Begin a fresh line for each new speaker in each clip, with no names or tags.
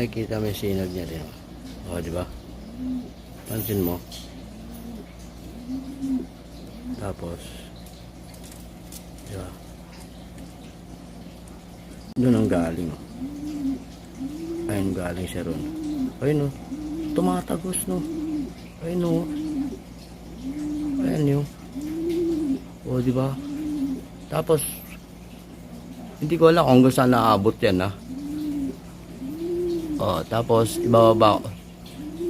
Ah, nakikita mo yung sinag niya din. O, di ba? Pansin mo. Tapos, di ba? Doon ang galing. oh. Ayun galing siya ron. Ayun o. Tumatagos no. Ayun o. Ayun yun. O, di ba? Tapos, hindi ko alam kung saan naabot yan ha. O, tapos, ibababa ko.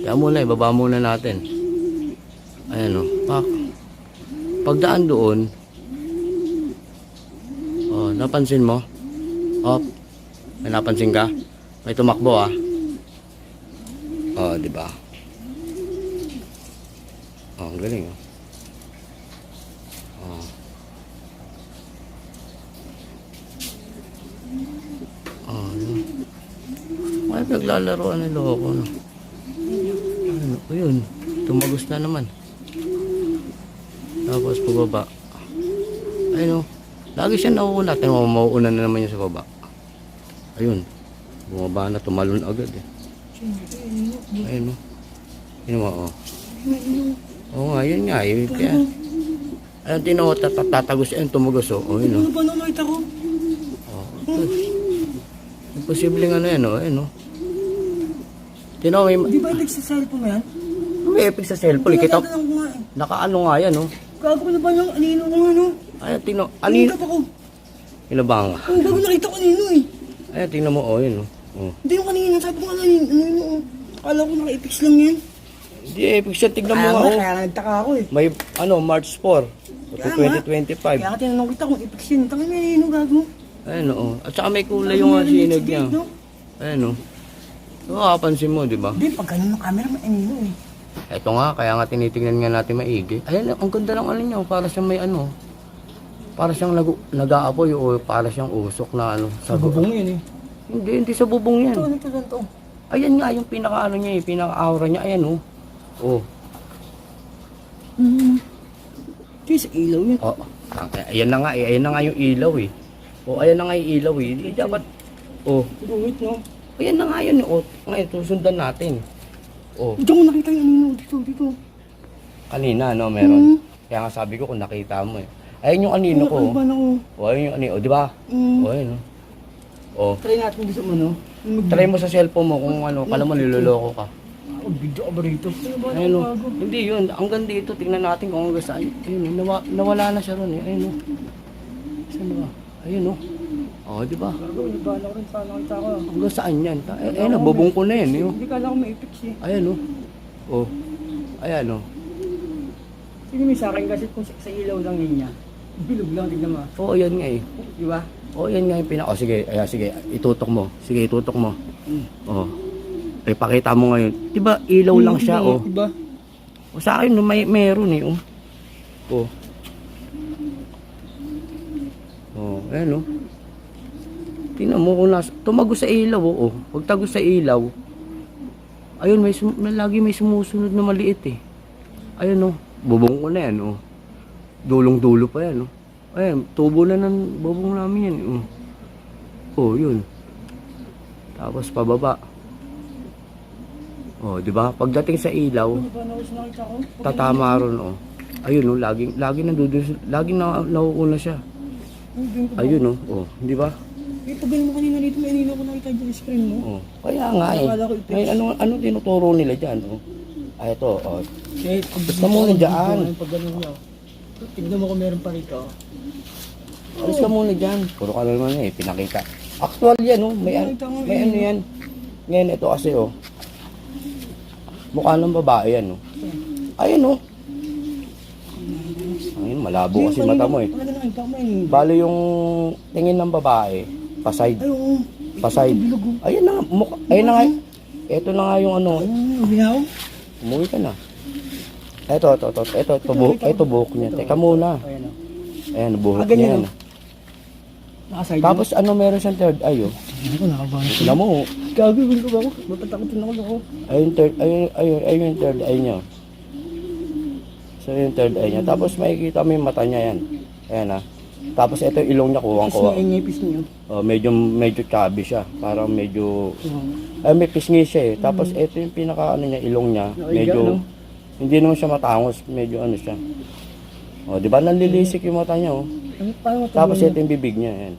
Kaya muna, ibaba muna natin. Ayan o. Pak. Pagdaan doon, o, napansin mo? Op. May napansin ka? May tumakbo ah. Oh, di ba? Oh, ang galing oh. Oh. Oh, yun. May naglalaroan ng loko no. Ano, yun. Tumagos na naman. Tapos pababa. Ayun. Lagi siya nauuna. Tingnan mo, mauuna na naman yun sa baba. Ayun. Bumaba na, tumalon agad eh. Ayun o. Yun mo, oh. Oo nga, yun nga. Yun, kaya, ayun, tinawa, tatagos yan, tumugos, oh. Oh, yun,
Ano ba nakita ko?
oh. oh. Imposible nga na yan, oh. Ayun, Tinawa, may,
Di ba cellphone mo yan?
may epic sa cellphone. eh. Kita,
Tinatanong ko nga eh.
nakaano nga yan, oh.
Gago na ba yung anino ko ano?
Ayun, tino,
Anino
anino,
pa ko.
inabang.
Ang gago nakita ko anino eh.
Ayun, tingnan mo, oh, yun, oh. Oh.
Hindi yung kanina, sabi ko nga anino, anino oh. Akala ko naka-ipix lang yan.
Hindi, epic siya, tignan mo nga, oh.
kaya nga nagtaka ako eh.
May, ano, March 4,
Kaya nga.
2025.
Kaya nga tinanong kita kung ipix yun. Tangin na anino gago.
Ayun, oh. At saka may kulay yung uh, sinag niya.
No?
Ayun, oh. So, kapansin mo, di ba?
Hindi, pag ganun ng camera, may anino eh.
Ito nga, kaya nga tinitingnan nga natin maigi. Ayan, ang ganda ng ano niya, para siyang may ano. Para siyang nag nag-aapoy o para siyang usok na ano. Sa
Bubong yun eh.
Hindi, hindi sa bubong yan.
Ito, ito, ganito.
Ayan nga, yung pinaka ano niya, yung pinaka aura niya. Ayan, oh. Oh.
Hmm. Ito yung sa ilaw yun.
Oh. Ayan na nga, eh. Ayan na nga yung ilaw, eh. Oh, ayan na nga yung ilaw, eh. Hindi dapat, oh.
Guhit no?
Ayan na nga yun, oh. Ngayon, susundan natin. Oh.
Dito ko nakita yung anino. Dito, dito.
Kanina, no, meron.
Hmm.
Kaya nga sabi ko kung nakita mo, eh. Ayun yung anino ko.
Ano ba na ko?
Oh, ayun yung anino, oh, di ba?
Hmm.
Oh, ayun, oh. Oh.
Try natin gusto mo, no?
Try mo sa cellphone mo kung ano, kala mo niloloko ka.
Ako, video ka ba rito? Ano ba
Ayun o. Hindi yun. Hanggang dito, tingnan natin kung hanggang saan. Ayun o. Nawa, nawala na siya ron eh. Ayun o. Saan ba? Ayun o. Oh, di ba?
Nagbahala ko rin sa nakita ko.
Hanggang saan yan? Ta- Eh, eh nabubong ko na yan. Eh, oh.
Hindi kala ko may ipix eh.
Ayan o. Oh. Ayan o.
Hindi may sa akin kasi kung sa, sa ilaw lang yun niya. Bilog lang, tignan mo.
Oo, oh, yan nga eh.
Di ba?
Oo, oh, yan nga yung pinaka... Oh, sige. Ayan, sige. Itutok mo. Sige, itutok mo.
Mm.
Oh. Eh, pakita mo ngayon. Di ba, ilaw lang siya, oh.
Di ba?
O sa akin, no, may meron eh, oh. Oh. Oh, ayan oh. Tingnan mo kung nas... Tumagos sa ilaw, oh. oh. Pag tagos sa ilaw, ayun, may, sum... may lagi may sumusunod na maliit eh. Ayun oh. Bubong ko na yan, oh. Dulong-dulo pa yan, oh. Ayan, tubo na ng bubong namin yan, oh. Oh, yun. Tapos pababa. Oh, di ba? Pagdating sa ilaw,
Ano
tatama ron oh. Ayun oh, laging laging nandoon laging na nauuna siya. Ayun oh, oh, di ba?
Eh, ganun mo kanina dito, may anino ko nakita dyan screen mo.
Oh. Kaya nga eh.
Akala ko.
May ano ano tinuturo nila diyan oh. Ay ito oh.
Eh, pag
Gusto mo na dyan.
Pag ganun niya. Tignan mo kung meron pa rito.
Alis ka muna diyan. Puro ka naman eh pinakita. Actual yan oh, may an- may ano yan. Ngayon ito kasi oh. Mukha ng babae yan oh. Ayun oh. Ayun, malabo kasi mata mo eh.
Ano na?
Bale yung tingin ng babae, paside.
Ay, oo.
Paside.
Bilog oh.
Ayun na nga, mukha, ayun na nga. Ito na nga yung ano,
binaw?
umuwi ka na. Ito, ito, ito, ito, ito, buhok, ito buhok niya. Teka muna.
Ayan o.
Ayan, buhok niya. yan.
oh. Nakaside
Tapos ano meron siyang third eye, oh.
Ano ko, nakabahan.
Alam mo,
Gagawin ko ba ako? Matatakot ako ako.
ayun, third, ayun, ayun, ayun yung third eye niya. So, yung third eye niya. Tapos makikita mo yung mata niya yan. Ayan, ah. Tapos ito yung ilong niya, kuwang kuwa.
niya, ingipis niyo.
Oh, medyo, medyo chubby siya. Parang medyo,
Oo.
ay may pisngi siya eh. Tapos ito yung pinaka ano niya, ilong niya. Medyo,
no?
hindi naman siya matangos. Medyo ano siya. Oh, di ba nanlilisik yung mata niya oh. Tapos ito yung bibig niya, yan.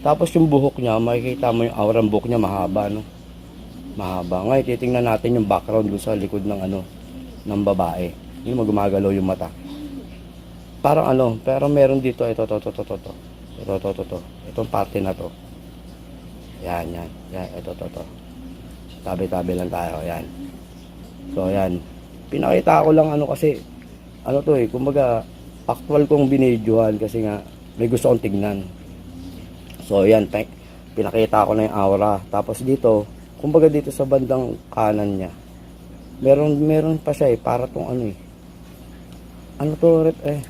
Tapos yung buhok niya, makikita mo yung aurang buhok niya mahaba, no? Mahaba. Ngayon, titingnan natin yung background doon sa likod ng ano, ng babae. Yung magumagalaw yung mata. Parang ano, pero meron dito, ito, to, to, to, to, to. Ito, to, to, to. Itong parte na to. Yan, yan. Yan, ito, to, to. Tabi-tabi lang tayo, yan. So, yan. Pinakita ko lang ano kasi, ano to eh, kumbaga, actual kong binidyohan kasi nga, may gusto kong tignan. So, yan, pinakita ko na yung aura. Tapos dito, kumbaga dito sa bandang kanan niya, meron, meron pa siya eh, para tong ano eh. Ano to, eh,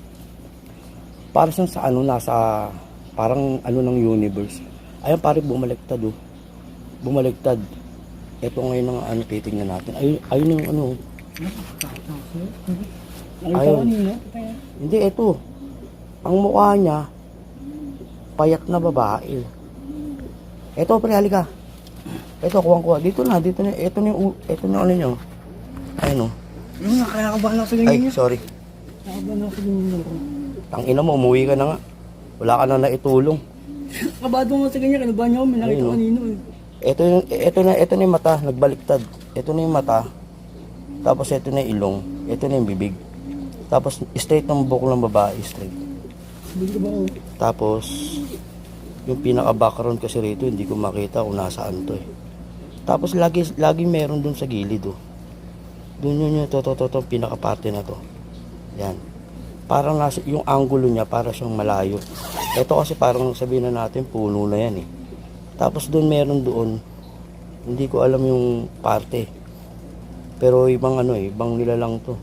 para siyang sa ano, nasa, parang ano ng universe. Ayun, pare, bumaliktad oh. Bumaliktad. Ito ngayon ang ano, titingnan natin. Ayun, ayun yung ano, Ayun.
ko. Kaya,
Hindi, ito. Ang mukha niya, payak na babae. Ito, pre, halika. Ito, kuwang-kuha. Dito na, dito na. Ito na yung, ito na ano nyo. Ayun, oh.
Ano, nakakabahan ako sa ganyan
Ay, sorry.
Nakakabahan ako sa ganyan niya.
Ang ina mo, umuwi ka na nga. Wala ka na naitulong.
Kabado mo sa ganyan, kinabahan niya ako. May nakita
Ayun,
ko
no?
kanino eh.
Ito yung, ito na, ito na yung mata, nagbaliktad. Ito na yung mata. Tapos ito na yung ilong. Ito na yung bibig. Tapos straight ng buhok ng babae, straight.
Ba ako?
Tapos, yung pinaka-background kasi rito, hindi ko makita kung nasaan to eh. Tapos, lagi, lagi meron dun sa gilid oh. Dun yun yung to, to, to, to, pinaka-parte na to. Yan. Parang nasa, yung angulo niya, para siyang malayo. Ito kasi parang sabihin na natin, puno na yan eh. Tapos dun meron doon, hindi ko alam yung parte. Pero ibang ano eh, ibang nilalang to.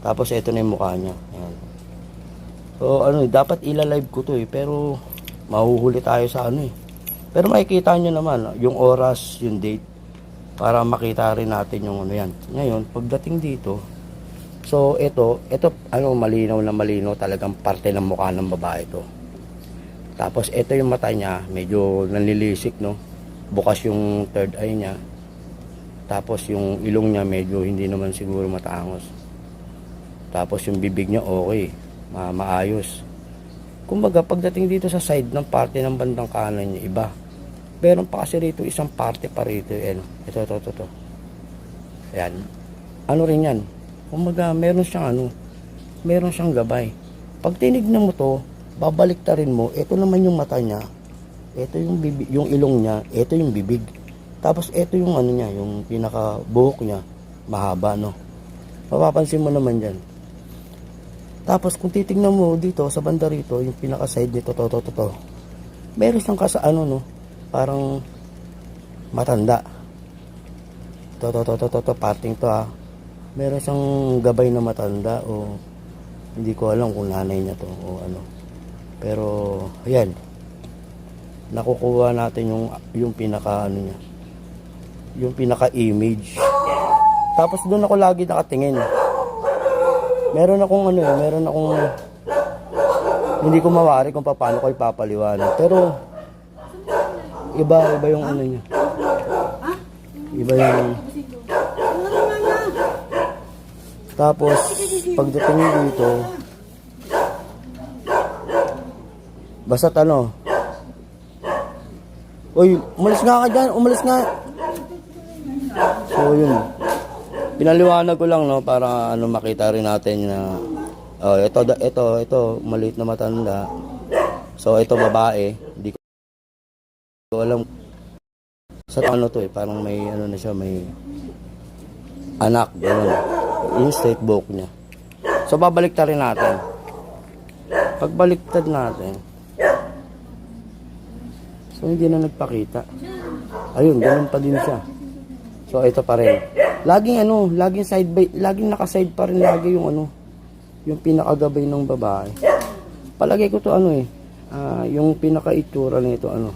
Tapos ito na yung mukha niya. Yan. So ano, dapat ila-live ko to eh, pero mahuhuli tayo sa ano eh. Pero makikita nyo naman, yung oras, yung date, para makita rin natin yung ano yan. Ngayon, pagdating dito, so ito, ito, ano, malinaw na malinaw talagang parte ng mukha ng babae to. Tapos ito yung mata niya, medyo nanlilisik, no? Bukas yung third eye niya. Tapos yung ilong niya medyo hindi naman siguro matangos. Tapos yung bibig niya okay, ma maayos. Kumbaga pagdating dito sa side ng parte ng bandang kanan niya iba. Meron pa kasi rito isang parte pa rito, eh, ito, ito, ito, ito. Ayan. Ano rin yan? Kumbaga meron siyang ano, meron siyang gabay. Pag tinignan mo to, babalik rin mo, ito naman yung mata niya, ito yung bibig, yung ilong niya, ito yung bibig. Tapos ito yung ano niya, yung pinaka buhok niya, mahaba no. Mapapansin mo naman diyan. Tapos kung titingnan mo dito sa banda rito, yung pinaka side nito, to, to, to, to. Meron siyang kasa ano no, parang matanda. To, to, to, to, to, to, parting to ah. Meron siyang gabay na matanda o hindi ko alam kung nanay niya to o ano. Pero, ayan. Nakukuha natin yung, yung pinaka, ano niya. Yung pinaka image. Tapos doon ako lagi nakatingin. Meron akong ano eh, meron akong hindi ko mawari kung paano ko ipapaliwanag. Pero, iba, iba yung ano niya. Iba yung... Tapos, pagdating dito, basta ano, Uy, umalis nga ka dyan, umalis nga. So, yun. Pinaliwanag ko lang, no, para ano, makita rin natin na, oh, ito, ito, ito, maliit na matanda. So, ito babae, hindi ko alam sa ano to eh, parang may ano na siya, may anak, gano'n. Yung straight buhok niya. So, babaliktad rin natin. Pagbaliktad natin, so hindi na nagpakita. Ayun, ganun pa din siya. So, ito pa rin. Laging ano, laging side by, laging nakaside pa rin lagi yung ano, yung pinakagabay ng babae. Palagay ko to ano eh, ah, yung pinaka-itsura nito ano,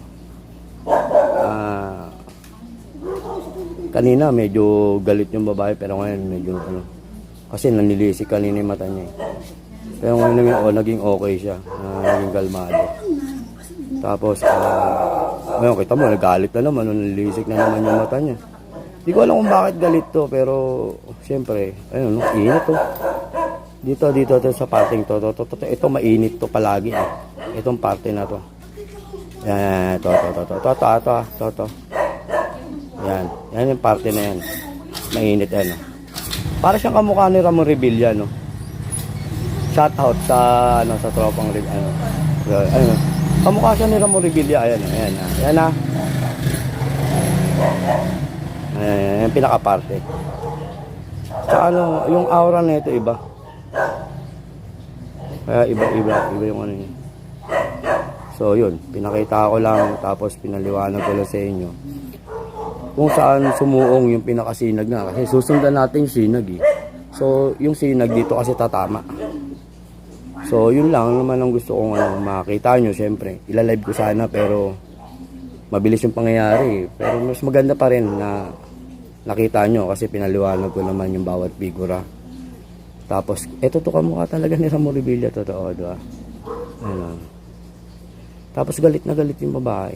ah, kanina medyo galit yung babae pero ngayon medyo ano, kasi nanlilisik kanina yung mata niya eh. Pero ngayon naman, oh, naging okay siya. na naging kalmado. Tapos, ah, ngayon, kita mo, nagalit na naman. Nalilisik na naman yung mata niya. Hindi ko alam kung bakit galit to, pero, siyempre, ayun, no, init to. Dito, dito, to, sa parting to, to, to, to, to. Ito, mainit to palagi. Eh. Itong parte na to. Yan, to, to, to, to, to, to, to, to, to. Yan, yan yung parte na yan. Mainit yan. No? Para siyang kamukha ni Ramon Revilla, no? Shout out sa, ano, sa tropang, ano, so, ano, kamukha siya ni Ramon Revilla, ayan, ayan, ayan, ayan na. Ayan, pinakaparte. Tsaka ano, yung aura na ito iba. Kaya iba, iba, iba yung ano niya. So yun, pinakita ko lang tapos pinaliwanag ko lang sa inyo kung saan sumuong yung pinakasinag na kasi susundan natin yung sinag eh. So yung sinag dito kasi tatama. So yun lang naman ang gusto kong ano, makita nyo syempre. Ilalive ko sana pero mabilis yung pangyayari. Pero mas maganda pa rin na nakita nyo kasi pinaliwanag ko naman yung bawat figura. Tapos, eto to kamukha talaga ni Ramon Revilla, totoo, di ba? Ano. Tapos galit na galit yung babae.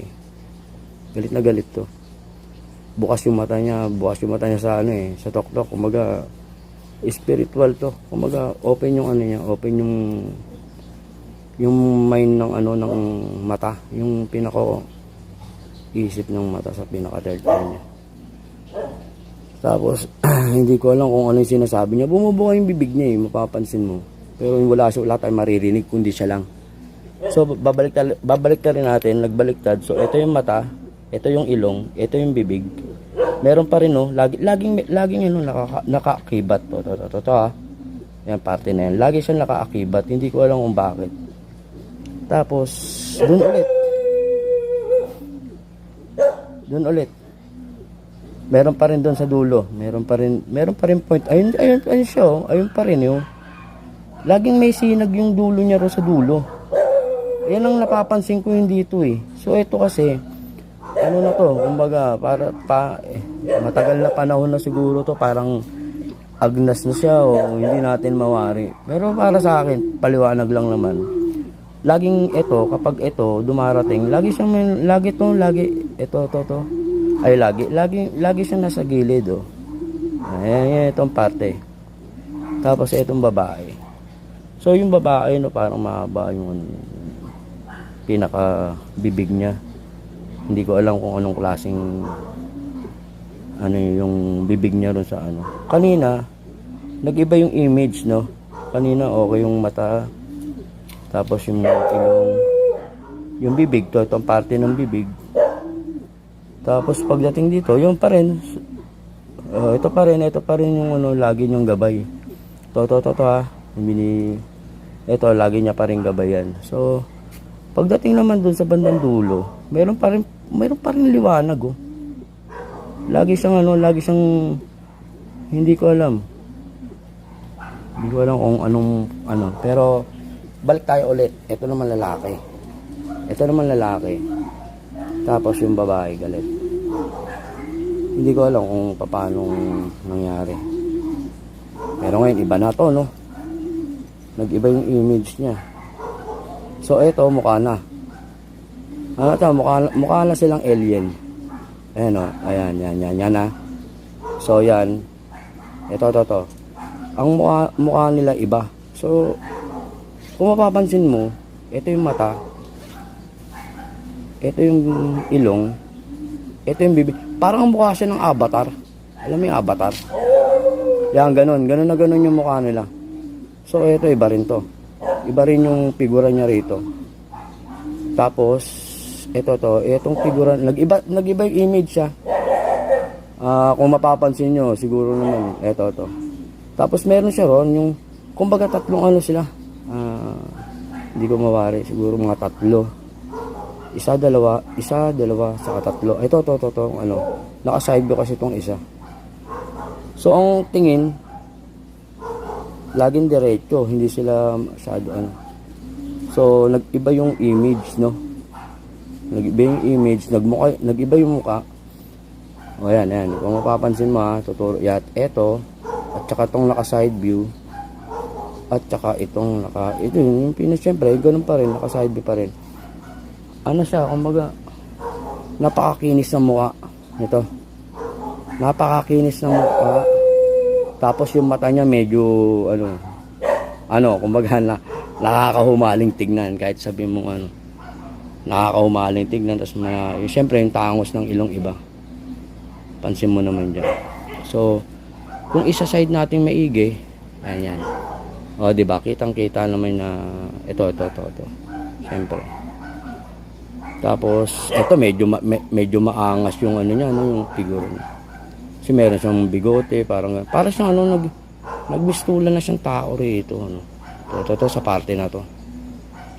Galit na galit to. Bukas yung mata niya, bukas yung mata niya sa ano eh, sa tok-tok. Kumaga, spiritual to. Kumaga, open yung ano niya, open yung yung mind ng ano ng mata, yung pinako isip ng mata sa pinaka third eye niya. Tapos, hindi ko alam kung ano yung sinasabi niya. Bumubuka yung bibig niya eh, mapapansin mo. Pero wala siya, wala tayong maririnig, kundi siya lang. So, babalik, babalik rin natin, nagbaliktad. So, ito yung mata, ito yung ilong, ito yung bibig. Meron pa rin, no, lagi, laging, laging, ano, nakaka, nakaakibat. To, to, to, to, to, ah. Yan, parte na yan. Lagi siyang nakaakibat, hindi ko alam kung bakit. Tapos, dun ulit. Dun ulit. Meron pa rin doon sa dulo. Meron pa rin, meron pa rin point. Ayun, ayun, ayun siya, oh. ayun pa rin yun. Laging may sinag yung dulo niya ro sa dulo. Yan ang napapansin ko yung dito eh. So ito kasi, ano na to, kumbaga, para pa, eh, matagal na panahon na siguro to, parang agnas na siya o hindi natin mawari. Pero para sa akin, paliwanag lang naman. Laging ito, kapag ito dumarating, lagi siyang, may, lagi to, lagi, ito, to, to. Ay, lagi, lagi, lagi siyang nasa gilid, oh. Ayan, ayan, itong parte. Tapos itong babae. So yung babae no parang mahaba yung pinaka bibig niya. Hindi ko alam kung anong klaseng ano yung bibig niya ron sa ano. Kanina nag-iba yung image no. Kanina okay yung mata. Tapos yung ilong yung bibig to, itong parte ng bibig. Tapos pagdating dito, yung pa rin uh, ito pa rin, ito pa rin yung ano, lagi yung gabay. To, to, to, to ha. Bini, ito, lagi niya pa rin gabayan. So, pagdating naman dun sa bandang dulo, meron pa rin, meron pa rin liwanag, oh. Lagi siyang, ano, lagi siyang, hindi ko alam. Hindi ko alam kung anong, ano. Pero, balik tayo ulit. Ito naman lalaki. Ito naman lalaki. Tapos yung babae, galit. Hindi ko alam kung paano nangyari. Pero ngayon, iba na to, no? Nag-iba yung image niya. So, ito, mukha na. Ano to, mukha, mukha na silang alien. Ayan, o. Ayan, yan, yan, yan, na. So, yan. Ito, ito, ito. Ang mukha, mukha nila iba. So, kung mapapansin mo, ito yung mata. Ito yung ilong. Ito yung bibig. Parang mukha siya ng avatar. Alam mo yung avatar? Yan, ganun. Ganun na ganun yung mukha nila. So, ito, iba rin to. Iba rin yung figura niya rito. Tapos, ito to, itong figura, nag-iba, nag-iba yung image siya. Ah, kung mapapansin nyo, siguro naman, ito to. Tapos, meron siya ron, yung, kumbaga tatlong ano sila. Ah, hindi ko mawari, siguro mga tatlo. Isa, dalawa, isa, dalawa, saka tatlo. Ito, to, to, to, ano, naka-side view kasi itong isa. So, ang tingin, laging diretso, hindi sila masyado ano. So, nag-iba yung image, no? Nag-iba yung image, nagmukha, nag-iba yung mukha. O, yan, yan. Kung mapapansin mo, ha, tuturo, yat, eto, at saka tong naka-side view, At saka itong naka, ito yung pinas, syempre, ganun pa rin, naka-side view pa rin. Ano siya, kumbaga, napakakinis ng mukha. Ito. Napakakinis ng mukha. Tapos yung mata niya medyo, ano, ano, kumbaga na, nakakahumaling tignan kahit sabi mo ano, nakakahumaling tignan. Tapos mga, yung, syempre yung tangos ng ilong iba. Pansin mo naman dyan. So, kung isa side natin maigi, ayan yan. O, di ba? Kitang-kita naman na ito, ito, ito, ito. Siyempre. Tapos, ito medyo ma- me- medyo maangas yung ano niya, no, yung figure niya. Kasi meron siyang bigote, parang para siyang ano nag nagmistulan na siyang tao rito, ano. Ito, ito, ito, sa parte na to.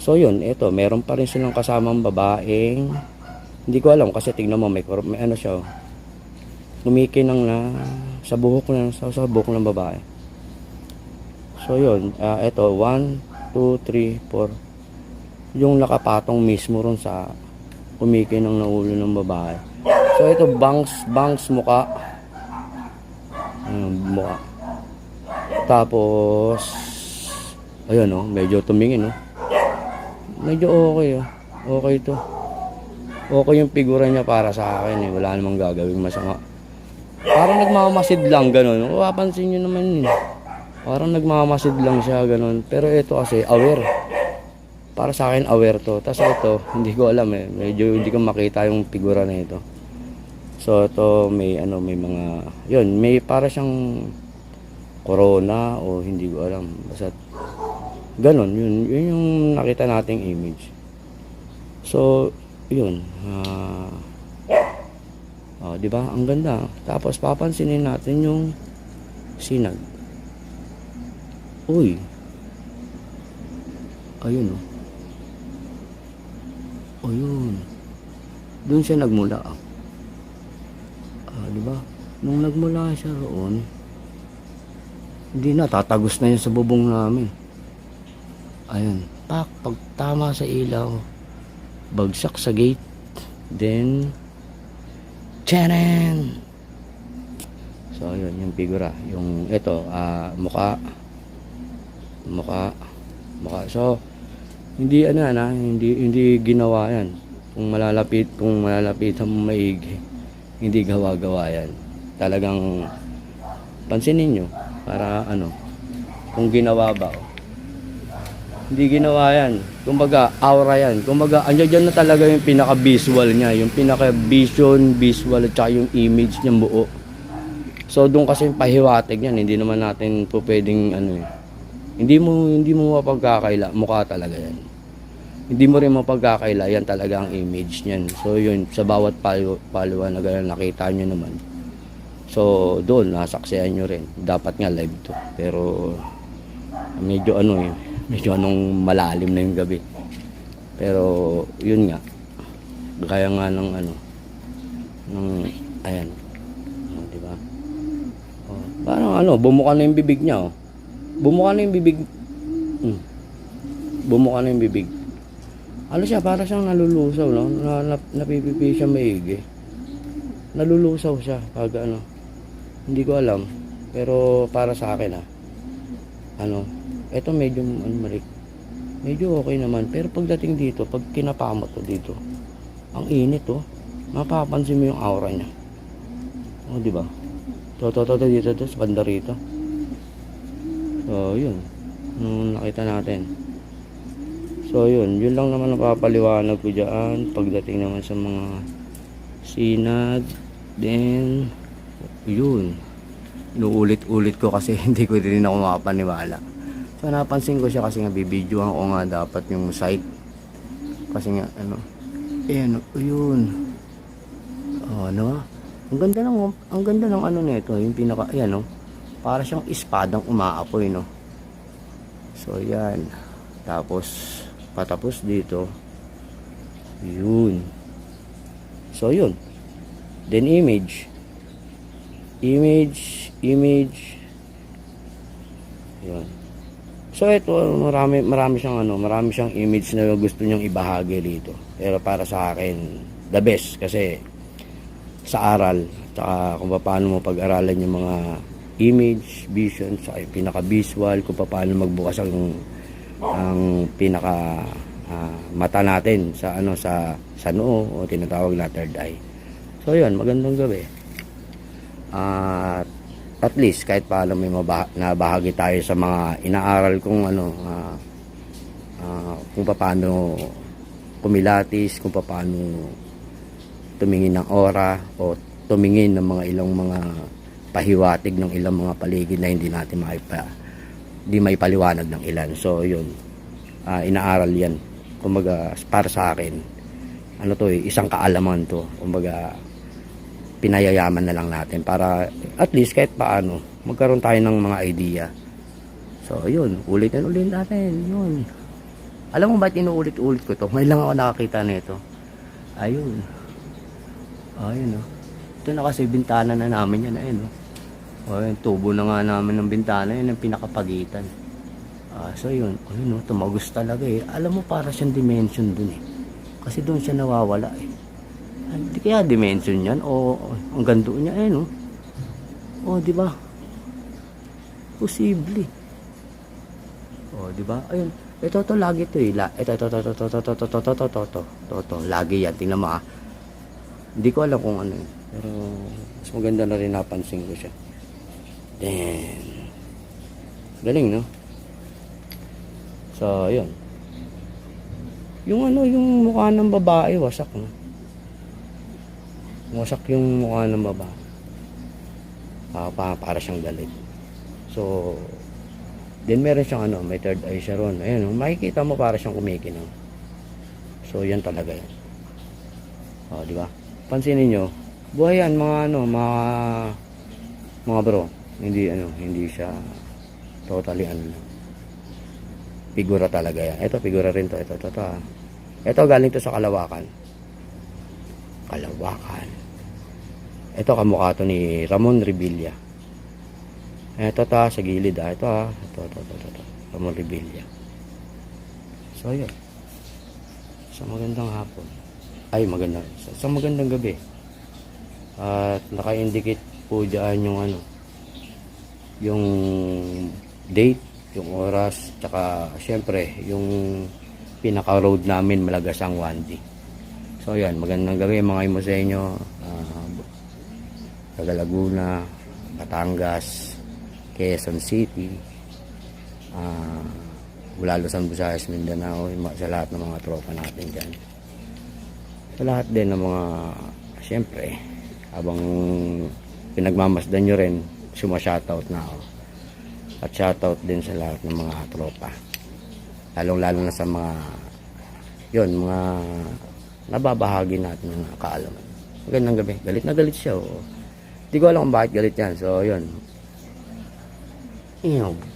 So yun, ito, meron pa rin silang kasamang babaeng hindi ko alam kasi tingnan mo may, may ano siya. oh. Kumikinang na sa buhok na sa, sa buhok ng babae. So yun, ah ito 1 2 3 4 yung nakapatong mismo ron sa kumikinang na ulo ng babae. So ito bangs bangs muka. Ayun, muka. Tapos ayun oh, medyo tumingin oh. Medyo okay oh. Okay to. Okay yung figura niya para sa akin eh. Wala namang gagawin masama. Parang nagmamasid lang ganun. Kung papansin nyo naman eh. Parang nagmamasid lang siya ganun. Pero ito kasi aware. Para sa akin aware to. Tapos ito, hindi ko alam eh. Medyo hindi ko makita yung figura na ito. So ito may ano may mga yun, may para siyang corona o hindi ko alam. Basta ganun, yun, yun yung nakita nating image. So, yun. ah oh, di ba? Ang ganda. Tapos papansinin natin yung sinag. Uy. Ayun oh. Ayun. Doon siya nagmula. ah. Ah, di ba? Nung nagmula siya roon, hindi na, tatagos na yun sa bubong namin. Ayun. Pak, pag tama sa ilaw, bagsak sa gate. Then, Chanan! So, yun, yung figura. Yung, ito, ah, muka. Muka. Muka. So, hindi, ano yan, ah, hindi, hindi ginawa yan. Kung malalapit, kung malalapitan mo maigi, hindi gawa-gawa yan. Talagang, pansinin nyo, para ano, kung ginawa ba, oh. Hindi ginawa yan. Kumbaga, aura yan. Kumbaga, andyan dyan na talaga yung pinaka-visual niya. Yung pinaka-vision, visual, at yung image niya buo. So, doon kasi yung pahiwatig yan. Hindi naman natin po pwedeng, ano eh. Hindi mo, hindi mo mapagkakaila. Mukha talaga yan. Hindi mo rin mapagkakaila. Yan talaga ang image niyan. So, yun. Sa bawat palo, paluan na gano'n nakita nyo naman. So, doon, nasaksihan nyo rin. Dapat nga live to. Pero, medyo ano eh, medyo anong malalim na yung gabi. Pero yun nga, kaya nga ng ano, ng, ayan, oh, di ba? Oh, parang ano, bumuka na yung bibig niya, oh. Bumuka na yung bibig, hmm. Bumuka na yung bibig. Ano siya, para siyang nalulusaw, no? Na, na, napipipi siya maigi. Nalulusaw siya, pag ano, hindi ko alam. Pero para sa akin, ah, ano, eto medyo ano, malik. Medyo okay naman. Pero pagdating dito, pag kinapa to dito, ang init oh. Mapapansin mo yung aura niya. Oh, di ba? To, to, to, to, dito, to, sa banda rito. So, yun. Nung nakita natin. So, yun. Yun lang naman napapaliwanag ko dyan. Pagdating naman sa mga sinag. Then, yun. Inuulit-ulit ko kasi hindi ko din ako makapaniwala. So napansin ko siya kasi nga bibidyoan ko nga dapat yung site. Kasi nga ano, eh ano, yun. Oh, ano? Ang ganda ng ang ganda ng ano nito, yung pinaka ayan no. Para siyang espadang umaapoy no. So yan. Tapos patapos dito. Yun. So yun. Then image. Image, image. Yun. So ito marami marami siyang ano, marami siyang image na gusto niyang ibahagi dito. Pero para sa akin, the best kasi sa aral, tsaka kung paano mo pag-aralan yung mga image, vision, sa pinaka-visual, kung paano magbukas ang ang pinaka ah, mata natin sa ano sa sa noo o tinatawag na third eye. So yun, magandang gabi. At at least kahit paano may mabah- nabahagi tayo sa mga inaaral ano ah, ah, kung paano kumilatis, kung paano tumingin ng ora o tumingin ng mga ilang mga pahiwatig ng ilang mga paligid na hindi natin maipa di may paliwanag ng ilan. So, yun. Ah, inaaral yan. Kumbaga, para sa akin, ano to eh, isang kaalaman to. Kumbaga, pinayayaman na lang natin para at least kahit paano, magkaroon tayo ng mga idea. So, yun. Ulitin ulit natin. Yun. Alam mo ba't inuulit-ulit ko to? Ngayon lang ako nakakita nito. Ayun. Ayun, oh. Ito na kasi bintana na namin yan. Ayun, oh. O, yung tubo na nga namin ng bintana, yun ang pinakapagitan. Ah, so yun, ayun no, tumagos talaga eh. Alam mo para siyang dimension dun eh. Kasi doon siya nawawala eh. Ah, Hindi kaya dimension yan o ang gando niya eh no. O, di ba? Posible. O, di ba? Ayun. Ito to lagi to eh. Ito, ito, ito, ito, ito, ito, ito, ito, ito, ito, ito, ito, lagi yan. Tingnan mo ah. Hindi ko alam kung ano yun. Pero mas maganda na rin napansin ko siya. Damn. Galing, no? So, yun. Yung ano, yung mukha ng babae, wasak, no? Wasak yung mukha ng babae. Ah, pa, para siyang galit. So, then meron siyang ano, may third eye siya ron. Ayun, no? makikita mo para siyang kumikinang. So, yan talaga yan. Oh, di ba? Pansinin nyo, buhay yan, mga ano, mga, mga bro, hindi ano, hindi siya totally ano lang. Figura talaga yan. Ito, figura rin to. Ito, ito, ito. ah. Ito, galing to sa Kalawakan. Kalawakan. Ito, kamukha to ni Ramon Revilla. Ito, ta sa gilid, ah. Ito, ah. Ito, ito, ito, ito, ito. Ramon Revilla. So, yun. Sa magandang hapon. Ay, magandang. Sa, sa magandang gabi. At naka-indicate po dyan yung ano, yung date, yung oras, tsaka syempre yung pinaka-road namin Malagasang Wandi. So yan, magandang gabi mga imo sa inyo. Uh, taga Laguna, Batangas, Quezon City, uh, mula Luzon, Visayas, Mindanao, yung mga- sa lahat ng mga tropa natin dyan. Sa lahat din ng mga, syempre, habang pinagmamasdan nyo rin, suma-shoutout na ako. At shoutout din sa lahat ng mga tropa. Lalong-lalo na sa mga, yon mga nababahagi natin ng kaalaman. Magandang gabi. Galit na galit siya. Oh. Hindi ko alam kung bakit galit yan. So, yun. Ew.